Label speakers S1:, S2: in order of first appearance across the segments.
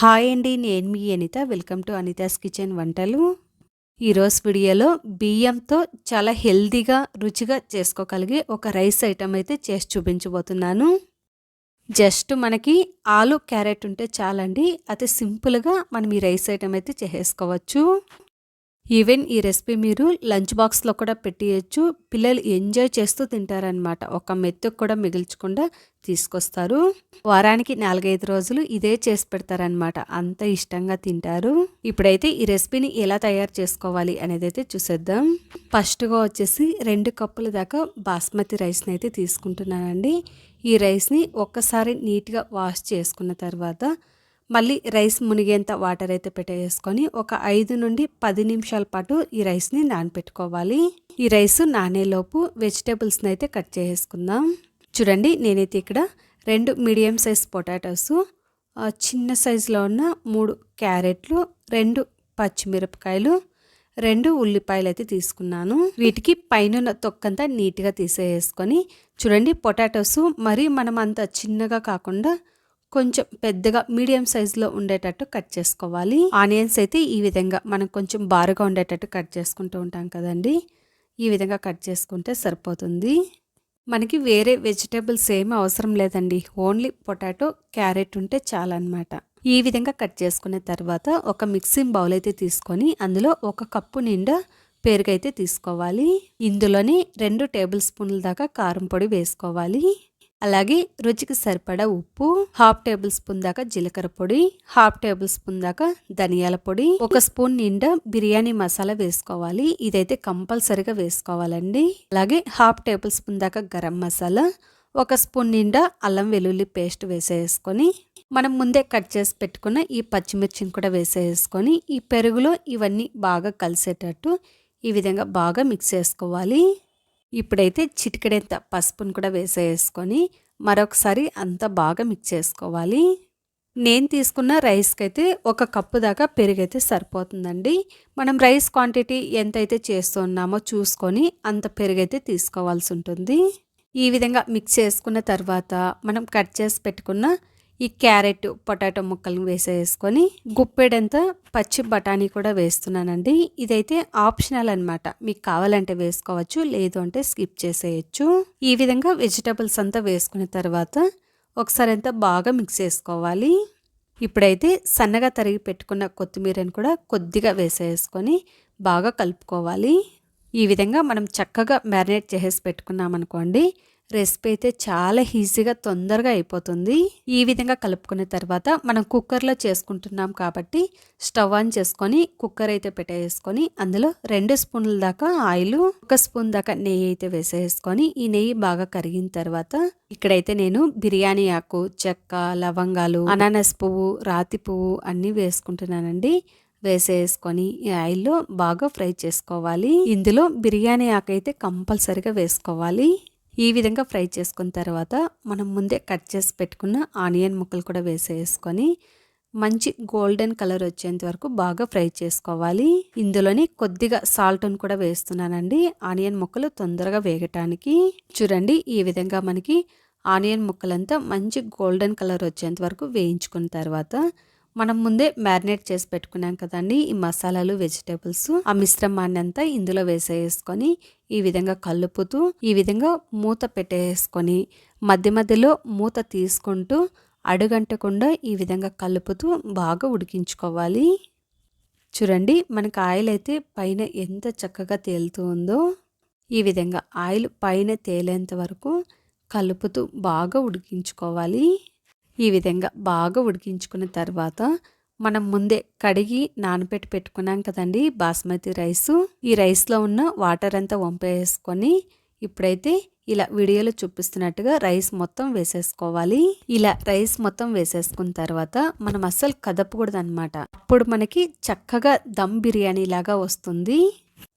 S1: Hi అండి నేను మీ Anitha. Welcome to Anitha's kitchen వంటలు. ఈరోజు వీడియోలో బియ్యంతో చాలా హెల్దీగా రుచిగా చేసుకోగలిగే ఒక రైస్ ఐటమ్ అయితే చేసి చూపించబోతున్నాను. జస్ట్ మనకి ఆలు క్యారెట్ ఉంటే చాలండి. అతి సింపుల్గా మనం ఈ రైస్ ఐటమ్ అయితే చేసేసుకోవచ్చు. ఈవెన్ ఈ రెసిపీ మీరు లంచ్ బాక్స్లో కూడా పెట్టేయచ్చు. పిల్లలు ఎంజాయ్ చేస్తూ తింటారనమాట ఒక మెత్తుకు కూడా మిగిల్చకుండా తీసుకొస్తారు. వారానికి నాలుగైదు రోజులు ఇదే చేసి పెడతారనమాట అంత ఇష్టంగా తింటారు. ఇప్పుడైతే ఈ రెసిపీని ఎలా తయారు చేసుకోవాలి అనేది అయితే చూసేద్దాం. ఫస్ట్గా వచ్చేసి రెండు కప్పుల దాకా బాస్మతి రైస్ని అయితే తీసుకుంటున్నానండి. ఈ రైస్ని ఒక్కసారి నీట్గా వాష్ చేసుకున్న తర్వాత మళ్ళీ రైస్ మునిగేంత వాటర్ అయితే పెట్టేసుకొని ఒక ఐదు నుండి పది నిమిషాల పాటు ఈ రైస్ని నానపెట్టుకోవాలి. ఈ రైస్ నానేలోపు వెజిటేబుల్స్ని అయితే కట్ చేసుకుందాం చూడండి నేనైతే ఇక్కడ రెండు మీడియం సైజ్ పొటాటోస్ చిన్న సైజులో ఉన్న మూడు క్యారెట్లు రెండు పచ్చిమిరపకాయలు రెండు ఉల్లిపాయలు అయితే తీసుకున్నాను. వీటికి పైన తొక్కంతా నీట్గా తీసేసుకొని చూడండి పొటాటోస్ మరి మనం అంత చిన్నగా కాకుండా కొంచెం పెద్దగా మీడియం సైజులో ఉండేటట్టు కట్ చేసుకోవాలి. ఆనియన్స్ అయితే ఈ విధంగా మనం కొంచెం బారుగా ఉండేటట్టు కట్ చేసుకుంటూ ఉంటాం కదండి. ఈ విధంగా కట్ చేసుకుంటే సరిపోతుంది. మనకి వేరే వెజిటేబుల్స్ ఏమీ అవసరం లేదండి. ఓన్లీ పొటాటో క్యారెట్ ఉంటే చాలన్నమాట. ఈ విధంగా కట్ చేసుకున్న తర్వాత ఒక మిక్సింగ్ బౌల్ అయితే తీసుకొని అందులో ఒక కప్పు నిండా పెరుగు అయితే తీసుకోవాలి. ఇందులోని రెండు టేబుల్ స్పూన్ల దాకా కారం పొడి వేసుకోవాలి. అలాగే రుచికి సరిపడా ఉప్పు హాఫ్ టేబుల్ స్పూన్ దాకా జీలకర్ర పొడి హాఫ్ టేబుల్ స్పూన్ దాకా ధనియాల పొడి ఒక స్పూన్ నిండా బిర్యానీ మసాలా వేసుకోవాలి. ఇదైతే కంపల్సరిగా వేసుకోవాలండి. అలాగే హాఫ్ టేబుల్ స్పూన్ దాకా గరం మసాలా ఒక స్పూన్ నిండా అల్లం వెల్లుల్లి పేస్ట్ వేసేసుకొని మనం ముందే కట్ చేసి పెట్టుకున్న ఈ పచ్చిమిర్చిని కూడా వేసేసుకొని ఈ పెరుగులో ఇవన్నీ బాగా కలిసేటట్టు ఈ విధంగా బాగా మిక్స్ చేసుకోవాలి. ఇప్పుడైతే చిటికెడంత పసుపును కూడా వేసేసుకొని మరొకసారి అంతా బాగా మిక్స్ చేసుకోవాలి. నేను తీసుకున్న రైస్కి అయితే ఒక కప్పు దాకా పెరుగైతే సరిపోతుందండి. మనం రైస్ క్వాంటిటీ ఎంతైతే చేస్తున్నామో చూసుకొని అంత పెరుగైతే తీసుకోవాల్సి ఉంటుంది. ఈ విధంగా మిక్స్ చేసుకున్న తర్వాత మనం కట్ చేసి పెట్టుకున్న ఈ క్యారెట్ పొటాటో ముక్కలు వేసేసుకొని గుప్పెడంత పచ్చి బఠానీ కూడా వేస్తున్నానండి. ఇదైతే ఆప్షనల్ అనమాట మీకు కావాలంటే వేసుకోవచ్చు లేదు అంటే స్కిప్ చేసేయచ్చు. ఈ విధంగా వెజిటబుల్స్ అంతా వేసుకున్న తర్వాత ఒకసారి అంతా బాగా మిక్స్ చేసుకోవాలి. ఇప్పుడైతే సన్నగా తరిగి పెట్టుకున్న కొత్తిమీరని కూడా కొద్దిగా వేసేసుకొని బాగా కలుపుకోవాలి. ఈ విధంగా మనం చక్కగా మ్యారినేట్ చేసేసి పెట్టుకున్నామనుకోండి రెసిపీ అయితే చాలా ఈజీగా తొందరగా అయిపోతుంది. ఈ విధంగా కలుపుకున్న తర్వాత మనం కుక్కర్లో చేసుకుంటున్నాం కాబట్టి స్టవ్ ఆన్ చేసుకొని కుక్కర్ అయితే పెట్టేసుకొని అందులో రెండు స్పూన్ల దాకా ఆయిల్ ఒక స్పూన్ దాకా నెయ్యి అయితే వేసేసుకొని ఈ నెయ్యి బాగా కరిగిన తర్వాత ఇక్కడైతే నేను బిర్యానీ ఆకు చెక్క లవంగాలు అనానస్ పువ్వు రాతి పువ్వు అన్నీ వేసుకుంటున్నానండి. వేసేసుకొని ఈ ఆయిల్లో బాగా ఫ్రై చేసుకోవాలి. ఇందులో బిర్యానీ ఆకు అయితే కంపల్సరిగా వేసుకోవాలి. ఈ విధంగా ఫ్రై చేసుకున్న తర్వాత మనం ముందే కట్ చేసి పెట్టుకున్న ఆనియన్ ముక్కలు కూడా వేసేసుకొని మంచి గోల్డెన్ కలర్ వచ్చేంత వరకు బాగా ఫ్రై చేసుకోవాలి. ఇందులోని కొద్దిగా సాల్ట్ను కూడా వేస్తున్నానండి. ఆనియన్ ముక్కలు తొందరగా వేగటానికి చూడండి ఈ విధంగా మనకి ఆనియన్ ముక్కలంతా మంచి గోల్డెన్ కలర్ వచ్చేంత వరకు వేయించుకున్న తర్వాత మనం ముందే మ్యారినేట్ చేసి పెట్టుకున్నాం కదండి ఈ మసాలాలు వెజిటేబుల్స్. ఆ మిశ్రమాన్ని అంతా ఇందులో వేసేసుకొని ఈ విధంగా కలుపుతూ ఈ విధంగా మూత పెట్టేసుకొని మధ్య మధ్యలో మూత తీసుకుంటూ అడుగంటకుండా ఈ విధంగా కలుపుతూ బాగా ఉడికించుకోవాలి. చూడండి మనకు ఆయిల్ అయితే పైన ఎంత చక్కగా తేలుతూ ఉందో. ఈ విధంగా ఆయిల్ పైన తేలేంత వరకు కలుపుతూ బాగా ఉడికించుకోవాలి. ఈ విధంగా బాగా ఉడికించుకున్న తర్వాత మనం ముందే కడిగి నానబెట్టి పెట్టుకున్నాం కదండి బాస్మతి రైస్. ఈ రైస్లో ఉన్న వాటర్ అంతా వంపేసుకొని ఇప్పుడైతే ఇలా వీడియోలో చూపిస్తున్నట్టుగా రైస్ మొత్తం వేసేసుకోవాలి. ఇలా రైస్ మొత్తం వేసేసుకున్న తర్వాత మనం అస్సలు కదపకూడదు అనమాట అప్పుడు మనకి చక్కగా దమ్ బిర్యానీ లాగా వస్తుంది.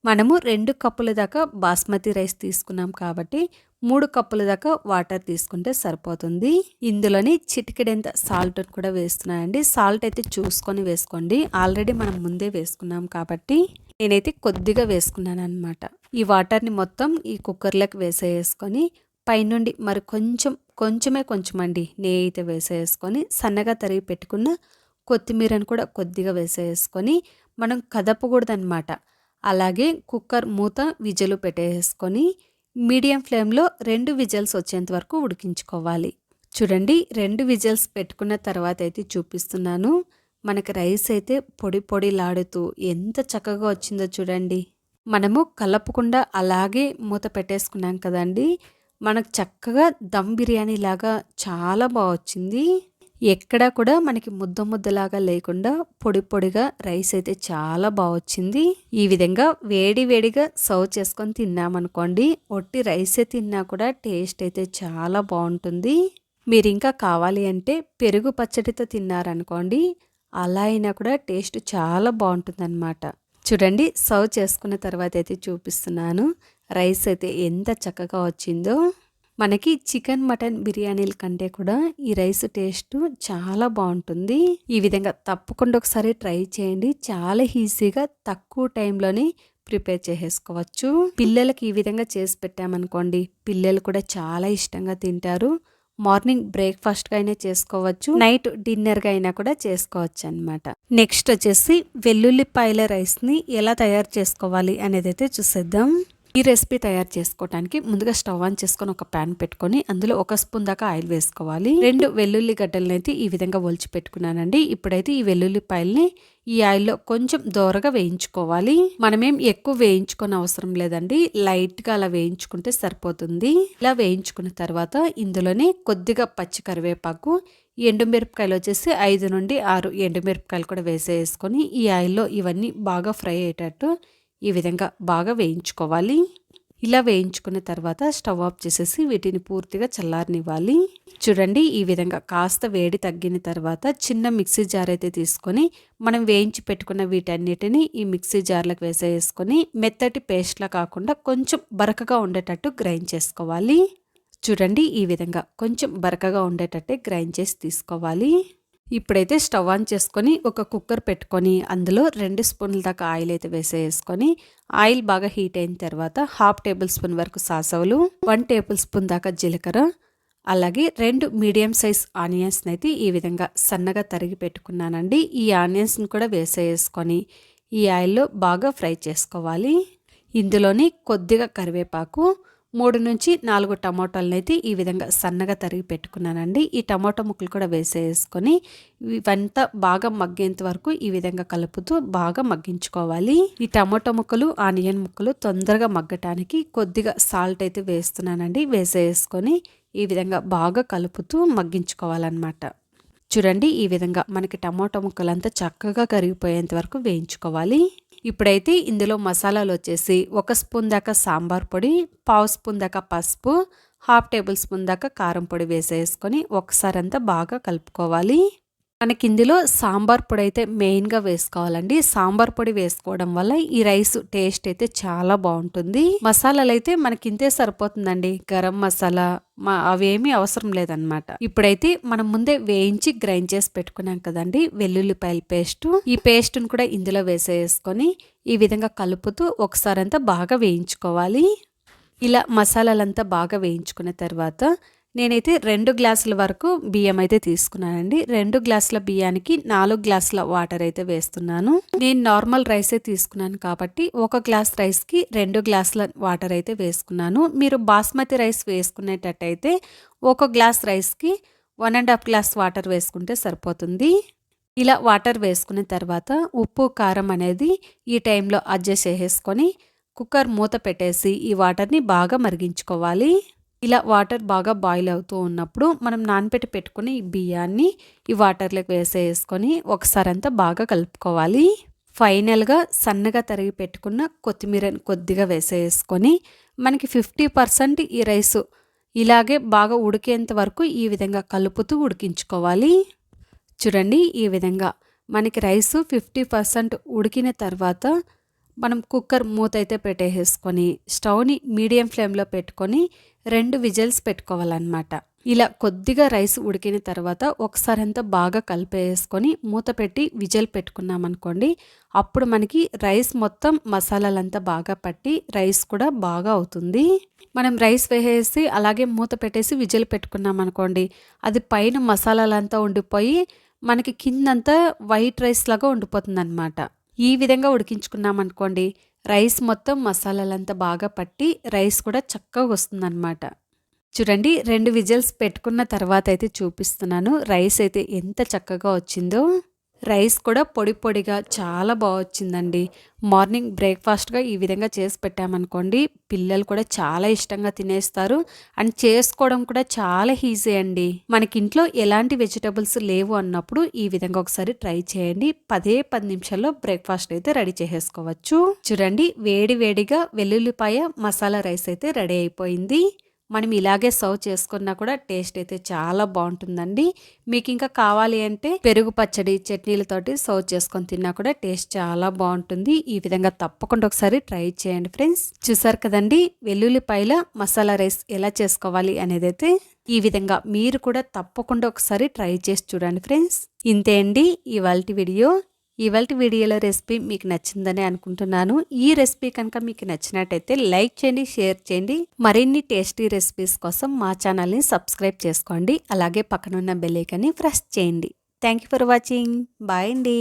S1: మనము రెండు కప్పుల దాకా బాస్మతి రైస్ తీసుకున్నాం కాబట్టి మూడు కప్పుల దాకా వాటర్ తీసుకుంటే సరిపోతుంది. ఇందులోని చిటికెడంత సాల్ట్ కూడా వేస్తున్నానండి. సాల్ట్ అయితే చూసుకొని వేసుకోండి. ఆల్రెడీ మనం ముందే వేసుకున్నాం కాబట్టి నేనైతే కొద్దిగా వేసుకున్నాను అనమాట ఈ వాటర్ని మొత్తం ఈ కుక్కర్లోకి వేసేసుకొని పైనుండి మరి కొంచెం కొంచెమే కొంచెం అండి నెయ్యి అయితే వేసేసుకొని సన్నగా తరిగి పెట్టుకున్న కొత్తిమీరను కూడా కొద్దిగా వేసేసుకొని మనం కదపకూడదనమాట అలాగే కుక్కర్ మూత విజలు పెట్టేసుకొని మీడియం ఫ్లేమ్లో రెండు విజల్స్ వచ్చేంత వరకు ఉడికించుకోవాలి. చూడండి రెండు విజల్స్ పెట్టుకున్న తర్వాత అయితే చూపిస్తున్నాను. మనకి రైస్ అయితే పొడి పొడిలాడుతూ ఎంత చక్కగా వచ్చిందో చూడండి. మనము కలపకుండా అలాగే మూత పెట్టేసుకున్నాం కదండి. మనకు చక్కగా దమ్ బిర్యానీ లాగా చాలా బాగా వచ్చింది. ఎక్కడా కూడా మనకి ముద్ద ముద్దలాగా లేకుండా పొడి పొడిగా రైస్ అయితే చాలా బాగా వచ్చింది. ఈ విధంగా వేడి వేడిగా సర్వ్ చేసుకొని తిన్నామనుకోండి ఒట్టి రైసే తిన్నా కూడా టేస్ట్ అయితే చాలా బాగుంటుంది. మీరు ఇంకా కావాలి అంటే పెరుగు పచ్చడితో తిన్నారనుకోండి అలా అయినా కూడా టేస్ట్ చాలా బాగుంటుందన్నమాట. చూడండి సర్వ్ చేసుకున్న తర్వాత అయితే చూపిస్తున్నాను. రైస్ అయితే ఎంత చక్కగా వచ్చిందో. మనకి చికెన్ మటన్ బిర్యానీల కంటే కూడా ఈ రైస్ టేస్ట్ చాలా బాగుంటుంది. ఈ విధంగా తప్పకుండా ఒకసారి ట్రై చేయండి. చాలా ఈజీగా తక్కువ టైంలోనే ప్రిపేర్ చేసేసుకోవచ్చు. పిల్లలకి ఈ విధంగా చేసి పెట్టామనుకోండి పిల్లలు కూడా చాలా ఇష్టంగా తింటారు. మార్నింగ్ బ్రేక్ఫాస్ట్గా అయినా చేసుకోవచ్చు నైట్ డిన్నర్గా అయినా కూడా చేసుకోవచ్చు అనమాట నెక్స్ట్ వచ్చేసి వెల్లుల్లిపాయల రైస్ని ఎలా తయారు చేసుకోవాలి అనేది అయితే చూసేద్దాం. ఈ రెసిపీ తయారు చేసుకోవడానికి ముందుగా స్టవ్ ఆన్ చేసుకొని ఒక ప్యాన్ పెట్టుకొని అందులో ఒక స్పూన్ దాకా ఆయిల్ వేసుకోవాలి. రెండు వెల్లుల్లి గడ్డలను అయితే ఈ విధంగా ఒలిచి పెట్టుకున్నానండి. ఇప్పుడైతే ఈ వెల్లుల్లిపాయల్ని ఈ ఆయిల్లో కొంచెం దోరగా వేయించుకోవాలి. మనమేం ఎక్కువ వేయించుకొని అవసరం లేదండి. లైట్గా అలా వేయించుకుంటే సరిపోతుంది. ఇలా వేయించుకున్న తర్వాత ఇందులోనే కొద్దిగా పచ్చి కరివేపాకు ఎండుమిరపకాయలు వచ్చేసి ఐదు నుండి ఆరు ఎండుమిరపకాయలు కూడా వేసేసుకొని ఈ ఆయిల్లో ఇవన్నీ బాగా ఫ్రై అయ్యేటట్టు ఈ విధంగా బాగా వేయించుకోవాలి. ఇలా వేయించుకున్న తర్వాత స్టవ్ ఆఫ్ చేసేసి వీటిని పూర్తిగా చల్లారనివ్వాలి. చూడండి ఈ విధంగా కాస్త వేడి తగ్గిన తర్వాత చిన్న మిక్సీ జార్ అయితే తీసుకొని మనం వేయించి పెట్టుకున్న వీటన్నిటిని ఈ మిక్సీ జార్లకు వేసేసుకొని మెత్తటి పేస్ట్లా కాకుండా కొంచెం బరకగా ఉండేటట్టు గ్రైండ్ చేసుకోవాలి. చూడండి ఈ విధంగా కొంచెం బరకగా ఉండేటట్టే గ్రైండ్ చేసి తీసుకోవాలి. ఇప్పుడైతే స్టవ్ ఆన్ చేసుకొని ఒక కుక్కర్ పెట్టుకొని అందులో రెండు స్పూన్ల దాకా ఆయిల్ అయితే వేసేసుకొని ఆయిల్ బాగా హీట్ అయిన తర్వాత హాఫ్ టేబుల్ స్పూన్ వరకు సాసవులు వన్ టేబుల్ స్పూన్ దాకా జీలకర్ర అలాగే రెండు మీడియం సైజ్ ఆనియన్స్ని అయితే ఈ విధంగా సన్నగా తరిగి పెట్టుకున్నానండి. ఈ ఆనియన్స్ని కూడా వేసేసుకొని ఈ ఆయిల్లో బాగా ఫ్రై చేసుకోవాలి. ఇందులోని కొద్దిగా కరివేపాకు మూడు నుంచి నాలుగు టమాటాలను అయితే ఈ విధంగా సన్నగా తరిగి పెట్టుకున్నానండి. ఈ టమాటో ముక్కలు కూడా వేసేసుకొని ఇవంతా బాగా మగ్గేంత వరకు ఈ విధంగా కలుపుతూ బాగా మగ్గించుకోవాలి. ఈ టమాటో ముక్కలు ఆనియన్ ముక్కలు తొందరగా మగ్గటానికి కొద్దిగా సాల్ట్ అయితే వేస్తున్నానండి. వేసేసుకొని ఈ విధంగా బాగా కలుపుతూ మగ్గించుకోవాలన్నమాట. చూడండి ఈ విధంగా మనకి టమాటో ముక్కలంతా చక్కగా కరిగిపోయేంత వరకు వేయించుకోవాలి. ఇప్పుడైతే ఇందులో మసాలాలు వచ్చేసి ఒక స్పూన్ దాకా సాంబార్ పొడి పావు స్పూన్ దాకా పసుపు హాఫ్ టేబుల్ స్పూన్ దాకా కారం పొడి వేసేసుకొని ఒకసారి అంతా బాగా కలుపుకోవాలి. మనకి ఇందులో సాంబార్ పొడి అయితే మెయిన్గా వేసుకోవాలండి. సాంబార్ పొడి వేసుకోవడం వల్ల ఈ రైస్ టేస్ట్ అయితే చాలా బాగుంటుంది. మసాలాలు అయితే మనకి ఇంతే సరిపోతుందండి. గరం మసాలా మా అవేమీ అవసరం లేదనమాట ఇప్పుడైతే మనం ముందే వేయించి గ్రైండ్ చేసి పెట్టుకున్నాం కదండి. వెల్లుల్లిపాయల పేస్ట్. ఈ పేస్ట్ను కూడా ఇందులో వేసేసుకొని ఈ విధంగా కలుపుతూ ఒకసారి అంతా బాగా వేయించుకోవాలి. ఇలా మసాలాలంతా బాగా వేయించుకున్న తర్వాత నేనైతే రెండు గ్లాసుల వరకు బియ్యం అయితే తీసుకున్నానండి. రెండు గ్లాసుల బియ్యానికి నాలుగు గ్లాసుల వాటర్ అయితే వేస్తున్నాను. నేను నార్మల్ రైసే తీసుకున్నాను కాబట్టి ఒక గ్లాస్ రైస్కి రెండు గ్లాసుల వాటర్ అయితే వేసుకున్నాను. మీరు బాస్మతి రైస్ వేసుకునేటట్టయితే ఒక గ్లాస్ రైస్కి one and half glass water వేసుకుంటే సరిపోతుంది. ఇలా వాటర్ వేసుకున్న తర్వాత ఉప్పు కారం అనేది ఈ టైంలో అడ్జస్ట్ చేసేసుకొని కుక్కర్ మూత పెట్టేసి ఈ వాటర్ని బాగా మరిగించుకోవాలి. ఇలా వాటర్ బాగా బాయిల్ అవుతూ ఉన్నప్పుడు మనం నానపెట్టి పెట్టుకుని ఈ బియ్యాన్ని ఈ వాటర్లోకి వేసేసుకొని ఒకసారి అంతా బాగా కలుపుకోవాలి. ఫైనల్గా సన్నగా తరిగి పెట్టుకున్న కొత్తిమీరని కొద్దిగా వేసేసుకొని మనకి ఫిఫ్టీ పర్సెంట్ ఈ రైస్ ఇలాగే బాగా ఉడికేంత వరకు ఈ విధంగా కలుపుతూ ఉడికించుకోవాలి. చూడండి ఈ విధంగా మనకి రైస్ ఫిఫ్టీ పర్సెంట్ ఉడికిన తర్వాత మనం కుక్కర్ మూత అయితే పెట్టేసుకొని స్టవ్ని మీడియం ఫ్లేమ్లో పెట్టుకొని రెండు విజిల్స్ పెట్టుకోవాలన్నమాట. ఇలా కొద్దిగా రైస్ ఉడికిన తర్వాత ఒకసారి అంతా బాగా కలిపేసుకొని మూత పెట్టి విజల్ పెట్టుకున్నామనుకోండి అప్పుడు మనకి రైస్ మొత్తం మసాలాలంతా బాగా పట్టి రైస్ కూడా బాగా అవుతుంది. మనం రైస్ వేసేసి అలాగే మూత పెట్టేసి విజల్ పెట్టుకున్నాం అనుకోండి అది పైన మసాలాలంతా ఉండిపోయి మనకి కిందంతా వైట్ రైస్ లాగా ఉండిపోతుంది అనమాట ఈ విధంగా ఉడికించుకున్నామనుకోండి రైస్ మొత్తం మసాలాలంతా బాగా పట్టి రైస్ కూడా చక్కగా వస్తుందన్నమాట. చూడండి రెండు విజిల్స్ పెట్టుకున్న తర్వాత అయితే చూపిస్తున్నాను. రైస్ అయితే ఎంత చక్కగా వచ్చిందో. రైస్ కూడా పొడి పొడిగా చాలా బాగా వచ్చిందండి. మార్నింగ్ బ్రేక్ఫాస్ట్గా ఈ విధంగా చేసి పెట్టామనుకోండి పిల్లలు కూడా చాలా ఇష్టంగా తినేస్తారు. అండ్ చేసుకోవడం కూడా చాలా ఈజీ అండి. మనకి ఇంట్లో ఎలాంటి వెజిటబుల్స్ లేవు అన్నప్పుడు ఈ విధంగా ఒకసారి ట్రై చేయండి. పదే పది నిమిషాల్లో బ్రేక్ఫాస్ట్ అయితే రెడీ చేసేసుకోవచ్చు. చూడండి వేడి వేడిగా వెల్లుల్లిపాయ మసాలా రైస్ అయితే రెడీ అయిపోయింది. మనం ఇలాగే సర్వ్ చేసుకున్నా కూడా టేస్ట్ అయితే చాలా బాగుంటుందండి. మీకు ఇంకా కావాలి అంటే పెరుగు పచ్చడి చట్నీలతోటి సర్వ్ చేసుకొని తిన్నా కూడా టేస్ట్ చాలా బాగుంటుంది. ఈ విధంగా తప్పకుండా ఒకసారి ట్రై చేయండి ఫ్రెండ్స్. చూసారు కదండి వెల్లుల్లిపాయల మసాలా రైస్ ఎలా చేసుకోవాలి అనేది అయితే ఈ విధంగా మీరు కూడా తప్పకుండా ఒకసారి ట్రై చేసి చూడండి ఫ్రెండ్స్. ఇంతే అండి ఇవాళ వీడియో. ఇవాళ వీడియోలో రెసిపీ మీకు నచ్చిందని అనుకుంటున్నాను. ఈ రెసిపీ కనుక మీకు నచ్చినట్టయితే లైక్ చేయండి షేర్ చేయండి. మరిన్ని టేస్టీ రెసిపీస్ కోసం మా ఛానల్ని సబ్స్క్రైబ్ చేసుకోండి. అలాగే పక్కనున్న బెల్లైకన్ని ప్రెస్ చేయండి. Thank you for watching bye అండి.